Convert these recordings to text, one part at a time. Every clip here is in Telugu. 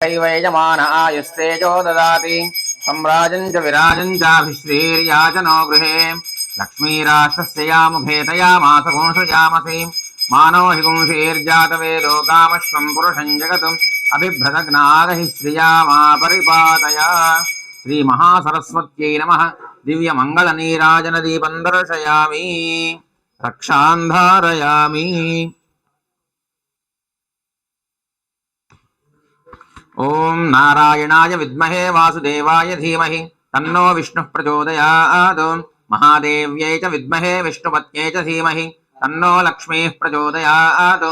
ైవైజమాన ఆయుస్తేజో దాతి సమ్రాజం చ విరాజం చాభిశ్రీర్యాచనో గృహే లక్ష్మీరాష్ట్రస్య యాముఖేతయామాసగుంసయామసి మానో హి పుంసేర్జాతవేదో కామశ్వం పురుషం జగతు అభిభ్రతజ్ఞాదహి శ్రియా పరిపాతయ శ్రీ మహాసరస్వత్యై నమ దివ్యమంగళనీరాజనదీపం దర్శయామి రక్షాంధారయామి ओम नारायणाय विद्महे वासुदेवाय धीमहि, तन्नो विष्णु प्रचोदयात्। महादेव्यै च विद्महे विष्णुपत च धीमहि, तन्नो लक्ष्मी प्रचोदयात्।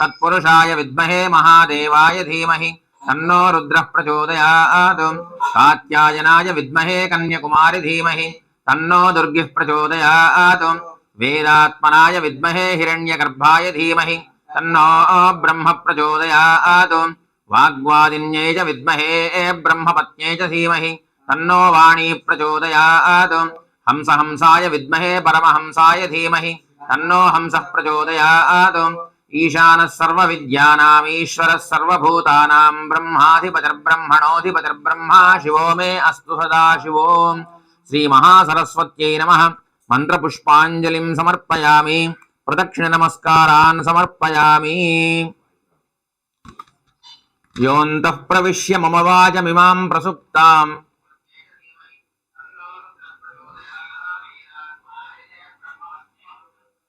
तत्पुरुषाय विद्महे महादेवाय धीमहि, तन्नो रुद्र प्रचोदयात्। कात्यायनाय विद्महे कन्याकुमारी धीमहि, तन्नो दुर्गिः प्रचोदयात्। वेदात्मनाय विद्महे हिरण्यगर्भाय धीमहि, तन्नो ब्रह्म प्रचोदयात्। वाग्वादिन्यै विद्महे, ब्रह्मपत्न्यै च धीमहि। तन्नो वाणी प्रचोदयात्। हंस हंसाय विद्महे, परमहंसाय धीमहि। तन्नो हंसः प्रचोदयात्। ईशानः सर्वविद्यानामीश्वरः सर्वभूतानां ब्रह्माधिपतिर्ब्रह्मणोऽधिपतिर्ब्रह्मा, शिवो मे अस्तु सदा शिवो। श्रीमहासरस्वत्यै नमः। मन्त्रपुष्पाञ्जलिं समर्पयामि। प्रदक्षिणनमस्कारान् समर्पयामि। योऽन्तः प्रविश्य मम वाचमिमां प्रसुप्ताम्।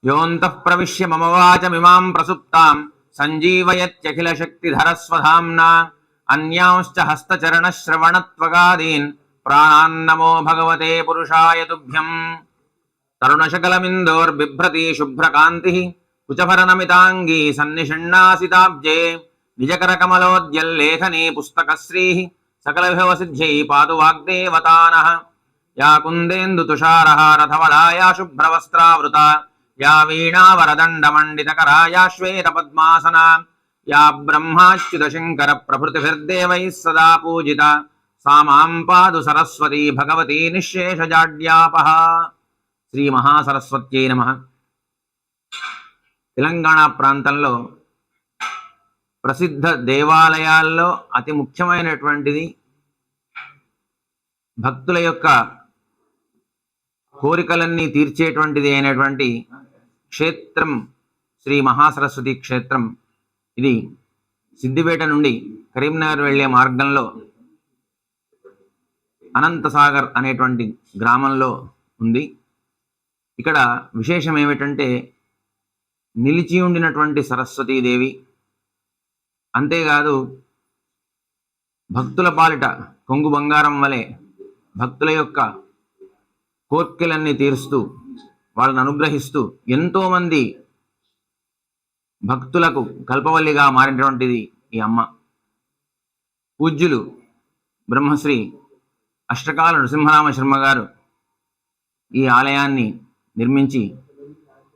योऽन्तः प्रविश्य मम वाचमिमां प्रसुप्ताम्। सञ्जीवयत्यखिलशक्तिधरस्वधाम्ना, अन्यांश्च हस्तचरणश्रवणत्वगादीन्। प्राणान्नमो भगवते पुरुषाय तुभ्यम्। तरुणशकलमिन्दोर्बिभ्रती शुभ्रकान्तिः। कुचभरनमिताङ्गी सन्निषण्णासिताब्जे। నిజకరకమలోద్యల్లేఖనీ పుస్తకశ్రీः సకలవిభవసిద్ధ్యై పాతు వాగ్దేవతాన. యా కుందేन्दुతుషారహారథవళా యా శుభ్రవస్త్రావృత యా వీణావరదండమండితకరా యా శ్వేతపద్మాసనా యా బ్రహ్మాచ్యుతశంకర ప్రభృతిభిర్దేవైः సదా పూజిత సా మాం పాదు సరస్వతీ భగవతీ నిశ్శేషజాడ్యాపహ శ్రీ మహాసరస్వత్యై నమ. తెలంగాణ ప్రాంతంలో ప్రసిద్ధ దేవాలయాల్లో అతి ముఖ్యమైనటువంటిది భక్తుల యొక్క కోరికలన్నీ తీర్చేటువంటిది అయినటువంటి క్షేత్రం శ్రీ మహాసరస్వతి క్షేత్రం. ఇది సిద్దిపేట నుండి కరీంనగర్ వెళ్ళే మార్గంలో అనంతసాగర్ అనేటువంటి గ్రామంలో ఉంది. ఇక్కడ విశేషం ఏమిటంటే నిలిచి ఉండినటువంటి సరస్వతీదేవి అంతేకాదు భక్తుల పాలిట కొంగు బంగారం వలె భక్తుల యొక్క కోర్కెలన్నీ తీరుస్తూ వాళ్ళని అనుగ్రహిస్తూ ఎంతోమంది భక్తులకు కల్పవల్లిగా మారినటువంటిది ఈ అమ్మ. పూజ్యులు బ్రహ్మశ్రీ అష్టకాల నృసింహరామ శర్మ గారు ఈ ఆలయాన్ని నిర్మించి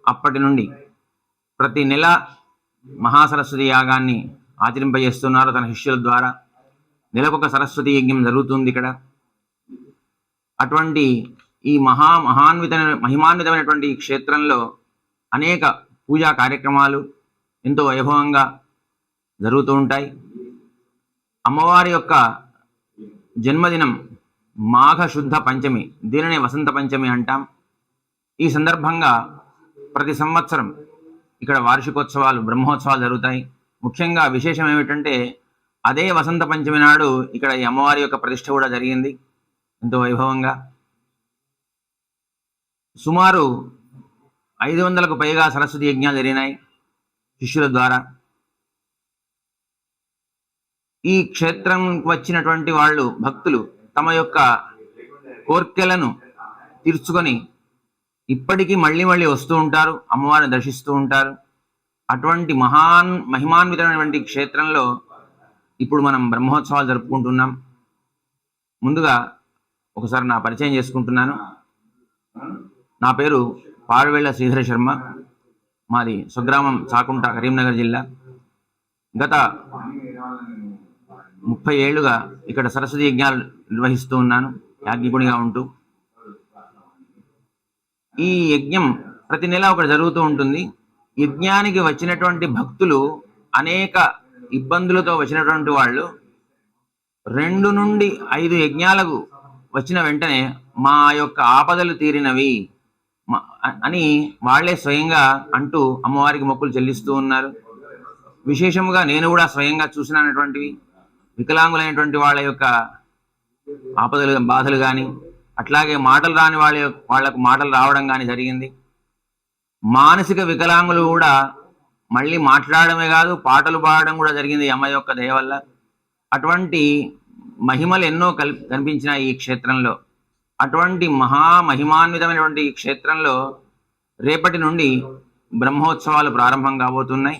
అప్పటి నుండి ప్రతి నెల మహాసరస్వతి యాగాన్ని ఆచరింపజేస్తున్నారు తన శిష్యుల ద్వారా. నెలకొక సరస్వతి యజ్ఞం జరుగుతుంది ఇక్కడ. అటువంటి ఈ మహా మహాన్విత మహిమాన్వితమైనటువంటి ఈ క్షేత్రంలో అనేక పూజా కార్యక్రమాలు ఎంతో వైభవంగా జరుగుతూ ఉంటాయి. అమ్మవారి యొక్క జన్మదినం మాఘ శుద్ధ పంచమి దీనినే వసంత పంచమి అంటాం. ఈ సందర్భంగా ప్రతి సంవత్సరం ఇక్కడ వార్షికోత్సవాలు బ్రహ్మోత్సవాలు జరుగుతాయి. ముఖ్యంగా విశేషం ఏమిటంటే అదే వసంత పంచమి నాడు ఇక్కడ ఈ అమ్మవారి యొక్క ప్రతిష్ట కూడా జరిగింది. ఎంతో వైభవంగా. సుమారు ఐదు వందలకు పైగా సరస్వతి యజ్ఞాలు జరిగినాయి శిష్యుల ద్వారా. ఈ క్షేత్రం వచ్చినటువంటి వాళ్ళు భక్తులు తమ యొక్క కోర్కెలను తీర్చుకొని ఇప్పటికీ మళ్ళీ మళ్ళీ వస్తూ ఉంటారు అమ్మవారిని దర్శిస్తూ ఉంటారు. అటువంటి మహాన్ మహిమాన్వితమైనటువంటి క్షేత్రంలో ఇప్పుడు మనం బ్రహ్మోత్సవాలు జరుపుకుంటున్నాం. ముందుగా ఒకసారి నా పరిచయం చేసుకుంటున్నాను. నా పేరు పారువేళ్ళ శ్రీధర శర్మ. మాది స్వగ్రామం చాకుంట కరీంనగర్ జిల్లా. గత ముప్పై ఏళ్ళుగా ఇక్కడ సరస్వతి యజ్ఞాలు నిర్వహిస్తూ ఉన్నాను. యాజ్ఞికునిగా ఉంటూ. ఈ యజ్ఞం ప్రతి నెల ఒకటి జరుగుతూ ఉంటుంది. యజ్ఞానికి వచ్చినటువంటి భక్తులు అనేక ఇబ్బందులతో వచ్చినటువంటి వాళ్ళు రెండు నుండి ఐదు యజ్ఞాలకు వచ్చిన వెంటనే మా యొక్క ఆపదలు తీరినవి మ- అని వాళ్ళే స్వయంగా అంటూ అమ్మవారికి మొక్కులు చెల్లిస్తూ ఉన్నారు. విశేషముగా నేను కూడా స్వయంగా చూసినటువంటివి వికలాంగులైనటువంటి వాళ్ళ యొక్క ఆపదలు బాధలు కానీ అట్లాగే మాటలు రాని వాళ్ళ యొక్క- వాళ్ళకు మాటలు రావడం కానీ జరిగింది. మానసిక వికలాంగులు కూడా మళ్ళీ మాట్లాడమే కాదు పాటలు పాడడం కూడా జరిగింది ఈ అమ్మ యొక్క దయ వల్ల. అటువంటి మహిమలు ఎన్నో కల్ కనిపించిన ఈ క్షేత్రంలో. అటువంటి మహా మహిమాన్వితమైనటువంటి ఈ క్షేత్రంలో రేపటి నుండి బ్రహ్మోత్సవాలు ప్రారంభం కాబోతున్నాయి.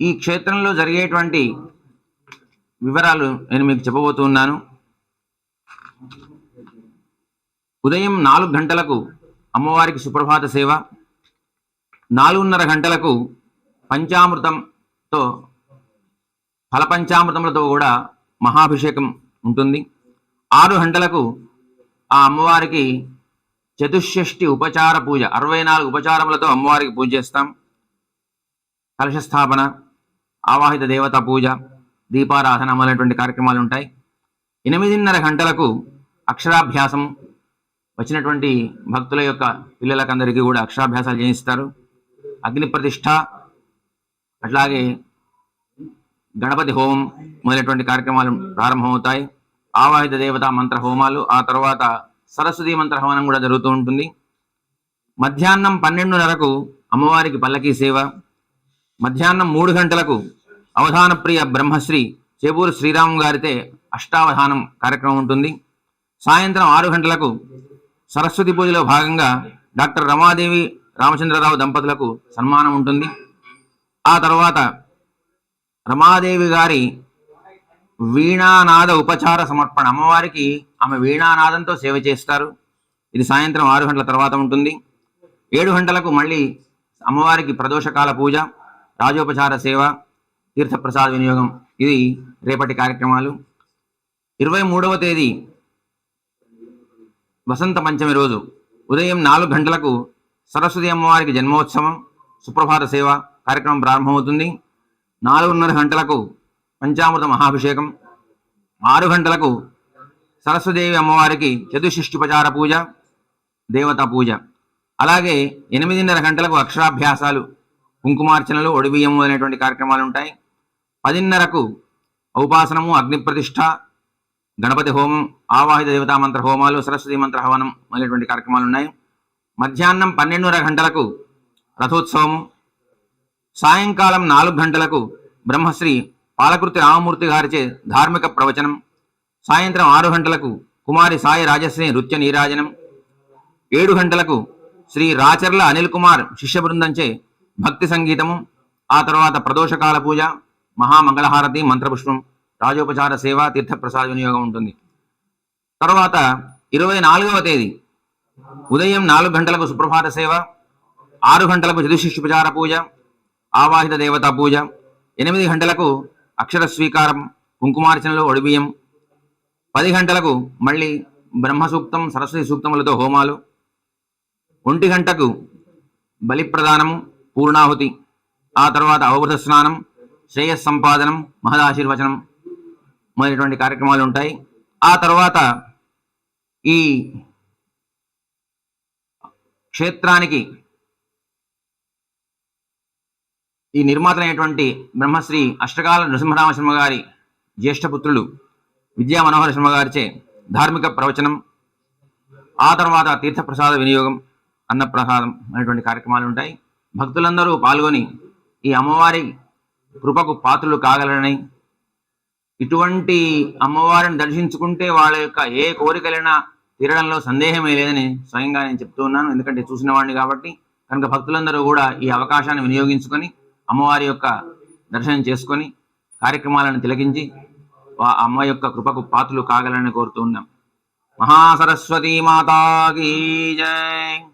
ఈ క్షేత్రంలో జరిగేటువంటి వివరాలు నేను మీకు చెప్పబోతున్నాను. ఉదయం నాలుగు గంటలకు అమ్మవారికి సుప్రభాత సేవ. నాలుగున్నర గంటలకు పంచామృతంతో ఫలపంచామృతములతో కూడా మహాభిషేకం ఉంటుంది. ఆరు గంటలకు ఆ అమ్మవారికి చతుషష్ఠి ఉపచార పూజ అరవై నాలుగు ఉపచారములతో అమ్మవారికి పూజ చేస్తాం. కలశ స్థాపన ఆవాహిత దేవత పూజ దీపారాధన మొదలైనటువంటి కార్యక్రమాలు ఉంటాయి. ఎనిమిదిన్నర గంటలకు అక్షరాభ్యాసం వచ్చినటువంటి భక్తుల యొక్క పిల్లలకందరికీ కూడా అక్షరాభ్యాసాలు చేయిస్తారు. అగ్ని ప్రతిష్ట అట్లాగే గణపతి హోమం మొదలైనటువంటి కార్యక్రమాలు ప్రారంభమవుతాయి. ఆవాహిత దేవతా మంత్ర హోమాలు ఆ తర్వాత సరస్వతి మంత్ర హవనం కూడా జరుగుతూ ఉంటుంది. మధ్యాహ్నం పన్నెండున్నరకు అమ్మవారికి పల్లకీ సేవ. మధ్యాహ్నం మూడు గంటలకు అవధాన ప్రియ బ్రహ్మశ్రీ చేబూరు శ్రీరాము గారితే అష్టావధానం కార్యక్రమం ఉంటుంది. సాయంత్రం ఆరు గంటలకు సరస్వతి పూజలో భాగంగా డాక్టర్ రమాదేవి రామచంద్రరావు దంపతులకు సన్మానం ఉంటుంది. ఆ తర్వాత రమాదేవి గారి వీణానాద ఉపచార సమర్పణ అమ్మవారికి ఆమె వీణానాదంతో సేవ చేస్తారు. ఇది సాయంత్రం ఆరు గంటల తర్వాత ఉంటుంది. ఏడు గంటలకు మళ్ళీ అమ్మవారికి ప్రదోషకాల పూజ రాజోపచార సేవ తీర్థప్రసాద వినియోగం. ఇది రేపటి కార్యక్రమాలు. ఇరవై మూడవ తేదీ వసంత పంచమి రోజు ఉదయం నాలుగు గంటలకు సరస్వతి అమ్మవారికి జన్మోత్సవం సుప్రభాత సేవ కార్యక్రమం ప్రారంభమవుతుంది. నాలుగున్నర గంటలకు పంచామృత మహాభిషేకం ఆరు గంటలకు సరస్వదేవి అమ్మవారికి చతుషష్టిపచార పూజ దేవతా పూజ. అలాగే ఎనిమిదిన్నర గంటలకు అక్షరాభ్యాసాలు కుంకుమార్చనలు ఒడిబియ్యము అనేటువంటి కార్యక్రమాలు ఉంటాయి. పదిన్నరకు ఔపాసనము అగ్నిప్రతిష్ఠ గణపతి హోమం ఆవాహిత దేవతా మంత్ర హోమాలు సరస్వతి మంత్ర హవనం అనేటువంటి కార్యక్రమాలు ఉన్నాయి. మధ్యాహ్నం పన్నెండున్నర గంటలకు రథోత్సవము. సాయంకాలం నాలుగు గంటలకు బ్రహ్మశ్రీ పాలకృతి రామమూర్తి గారిచే ధార్మిక ప్రవచనం. సాయంత్రం ఆరు గంటలకు కుమారి సాయి రాజశ్రీ నృత్య నీరాజనం. ఏడు గంటలకు శ్రీ రాచర్ల అనిల్ కుమార్ శిష్య బృందంచే భక్తి సంగీతము. ఆ తర్వాత ప్రదోషకాల పూజ మహామంగళహారతి మంత్రపుష్పం. రాజోపచార సేవ తీర్థప్రసాద వినియోగం ఉంటుంది. తర్వాత ఇరవై నాలుగవ తేదీ ఉదయం నాలుగు గంటలకు సుప్రభాత సేవ ఆరు గంటలకు చతుశిష్యుపచార పూజ ఆవాహిత దేవతా పూజ ఎనిమిది గంటలకు అక్షర స్వీకారం కుంకుమార్చనలు ఒడిబియ్యం పది గంటలకు మళ్ళీ బ్రహ్మసూక్తం సరస్వతి సూక్తములతో హోమాలు ఒంటి గంటకు బలిప్రదానము పూర్ణాహుతి ఆ తర్వాత అవబుధ స్నానం శ్రేయస్ సంపాదనం మహదాశీర్వచనం మొదలైనటువంటి కార్యక్రమాలు ఉంటాయి. ఆ తర్వాత ఈ క్షేత్రానికి ఈ నిర్మాతలైనటువంటి బ్రహ్మశ్రీ అష్టకాల నృసింహరామ శర్మ గారి జ్యేష్ఠ పుత్రులు విద్యా మనోహర శర్మ గారిచే ధార్మిక ప్రవచనం ఆ తర్వాత తీర్థప్రసాద వినియోగం అన్నప్రసాదం అనేటువంటి కార్యక్రమాలు ఉంటాయి. భక్తులందరూ పాల్గొని ఈ అమ్మవారి కృపకు పాత్రలు కాగలరని ఇటువంటి అమ్మవారిని దర్శించుకుంటే వాళ్ళ యొక్క ఏ కోరికలైనా తీరడంలో సందేహమే లేదని స్వయంగా నేను చెప్తూ ఉన్నాను. ఎందుకంటే చూసిన వాడిని కాబట్టి కనుక భక్తులందరూ కూడా ఈ అవకాశాన్ని వినియోగించుకొని అమ్మవారి యొక్క దర్శనం చేసుకొని కార్యక్రమాలను తిలకించి ఆ అమ్మ యొక్క కృపకు పాత్రలు కాగలని కోరుతూ ఉన్నాం. మహాసరస్వతీ మాతాకి జై.